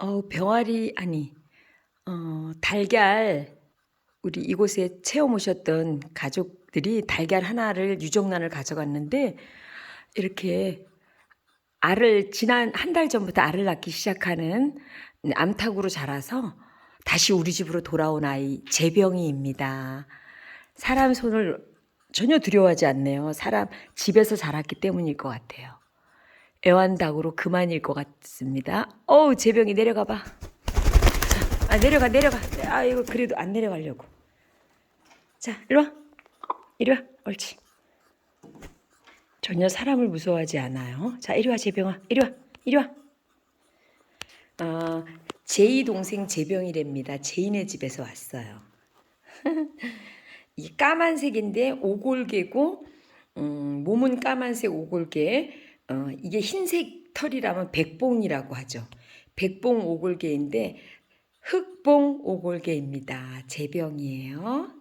어 병아리 아니 어 달걀 우리 이곳에 체험 오셨던 가족들이 달걀 하나를 유정란을 가져갔는데 이렇게 알을 지난 한 달 전부터 알을 낳기 시작하는 암탉으로 자라서 다시 우리 집으로 돌아온 아이 재병이입니다. 사람 손을 전혀 두려워하지 않네요. 사람 집에서 자랐기 때문일 것 같아요. 애완닭으로 그만일 것 같습니다. 어우 재병이 내려가 봐. 자, 아 내려가 내려가. 아 이거 그래도 안 내려가려고. 자 이리 와. 이리 와. 옳지. 전혀 사람을 무서워하지 않아요. 자 이리 와 재병아. 이리 와. 이리 와. 어, 제이 동생 재병이랍니다. 제이네 집에서 왔어요. 이 까만색인데 오골개고 음, 몸은 까만색 오골개 어, 이게 흰색 털이라면 백봉이라고 하죠. 백봉 오골개인데 흑봉 오골개입니다. 재병이에요.